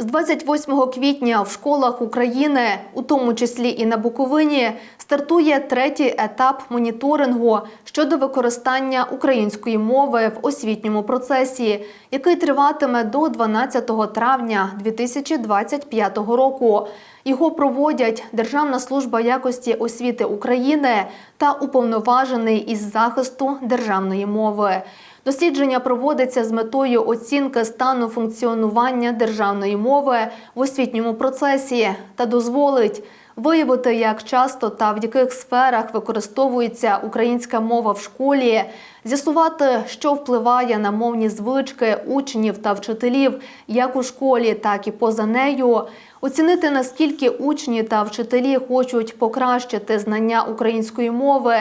З 28 квітня в школах України, у тому числі і на Буковині, стартує третій етап моніторингу щодо використання української мови в освітньому процесі, який триватиме до 12 травня 2025 року. Його проводять Державна служба якості освіти України та уповноважений із захисту державної мови. Дослідження проводиться з метою оцінки стану функціонування державної мови в освітньому процесі та дозволить виявити, як часто та в яких сферах використовується українська мова в школі, з'ясувати, що впливає на мовні звички учнів та вчителів як у школі, так і поза нею. Оцінити наскільки учні та вчителі хочуть покращити знання української мови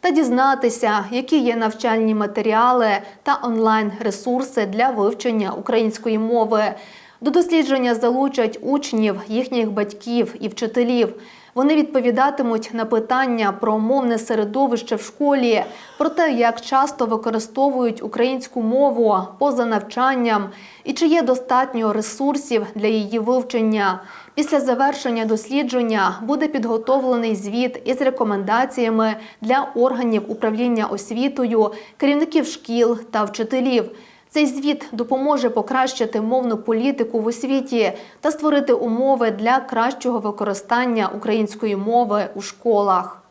та дізнатися, які є навчальні матеріали та онлайн-ресурси для вивчення української мови. До дослідження залучать учнів, їхніх батьків і вчителів. Вони відповідатимуть на питання про мовне середовище в школі, про те, як часто використовують українську мову поза навчанням і чи є достатньо ресурсів для її вивчення. Після завершення дослідження буде підготовлений звіт із рекомендаціями для органів управління освітою, керівників шкіл та вчителів. Цей звіт допоможе покращити мовну політику в освіті та створити умови для кращого використання української мови у школах.